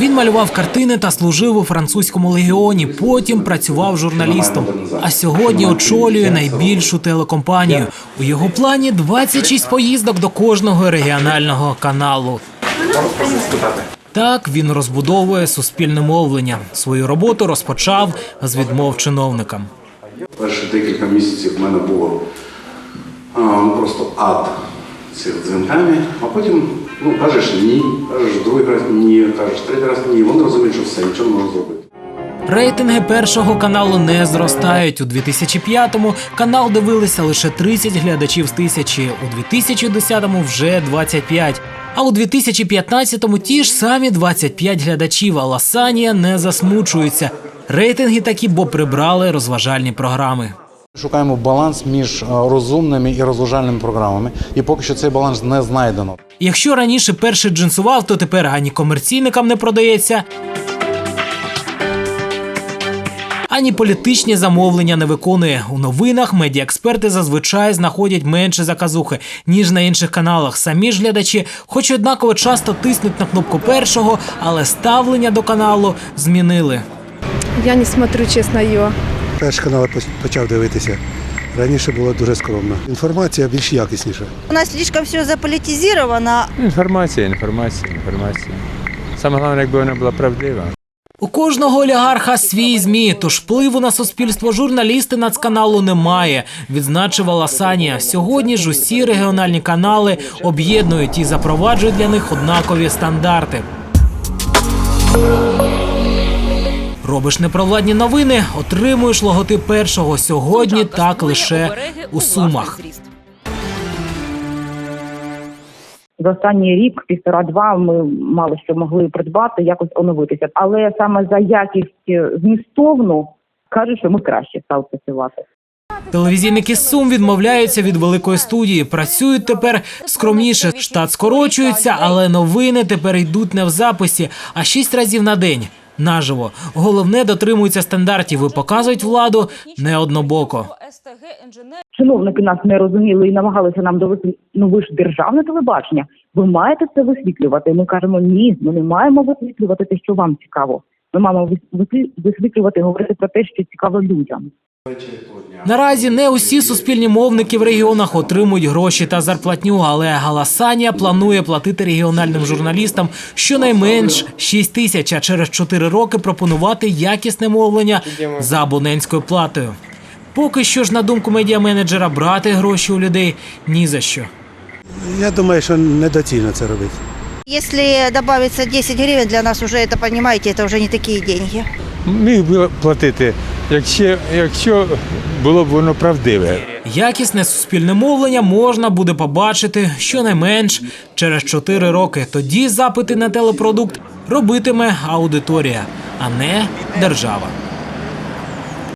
Він малював картини та служив у французькому легіоні. Потім працював журналістом. А сьогодні очолює найбільшу телекомпанію. У його плані 26 поїздок до кожного регіонального каналу. Так він розбудовує суспільне мовлення. Свою роботу розпочав з відмов чиновникам. Перші декілька місяців в мене було ну, просто ад цих дзвінками, а потім ну, кажеш ні, кажеш другий раз ні, кажеш третій раз ні. Вони розуміють, що все, нічого не можна зробити. Рейтинги першого каналу не зростають. У 2005-му канал дивилися лише 30 глядачів з тисячі, у 2010-му вже 25. А у 2015-му ті ж самі 25 глядачів, а Ласанія не засмучується. Рейтинги такі, бо прибрали розважальні програми. Шукаємо баланс між е, розумними і розважальними програмами, і поки що цей баланс не знайдено. Якщо раніше перший джинсував, то тепер ані комерційникам не продається. Ані політичні замовлення не виконує. У новинах медіаексперти зазвичай знаходять менше заказухи, ніж на інших каналах. Самі ж глядачі, хоч однаково часто тиснуть на кнопку першого, але ставлення до каналу змінили. Я не смотрю, чесно, його. Перший канал почав дивитися. Раніше було дуже скромно. Інформація більш якісніша. У нас слишком все заполітизировано. Інформація, інформація, інформація. Саме головне, якби вона була правдива. У кожного олігарха свій змі, тож впливу на суспільство журналісти нацканалу немає, відзначила Ласанія. Сьогодні ж усі регіональні канали об'єднують і запроваджують для них однакові стандарти. Робиш непровладні новини, отримуєш логотип першого. Сьогодні так лише у сумах. За останній рік, півтора-два, ми мало що могли придбати, якось оновитися. Але саме за якість е, змістовну кажуть, що ми краще стали працювати. Телевізійники Сум відмовляються від великої студії. Працюють тепер скромніше. Штат скорочується, але новини тепер йдуть не в записі, а шість разів на день. Наживо. Головне дотримуються стандартів і показують владу не однобоко. Чиновники нас не розуміли і намагалися нам довести, ну ви ж державне телебачення, ви маєте це висвітлювати. Ми кажемо, ні, ми не маємо висвітлювати те, що вам цікаво. Ми маємо вис- висвітлювати, говорити про те, що цікаво людям. Наразі не усі суспільні мовники в регіонах отримують гроші та зарплатню, але Галасанія планує платити регіональним журналістам щонайменш 6 тисяч, а через 4 роки пропонувати якісне мовлення за абонентською платою. Поки що ж, на думку медіаменеджера, брати гроші у людей ні за що. Я думаю, що недоцільно це робити. Если добавится 10 гривен, для нас уже это, понимаете, это уже не такие деньги. Міг би платити, якщо, якщо було б воно правдиве. Якісне суспільне мовлення можна буде побачити щонайменш через 4 роки. Тоді запити на телепродукт робитиме аудиторія, а не держава.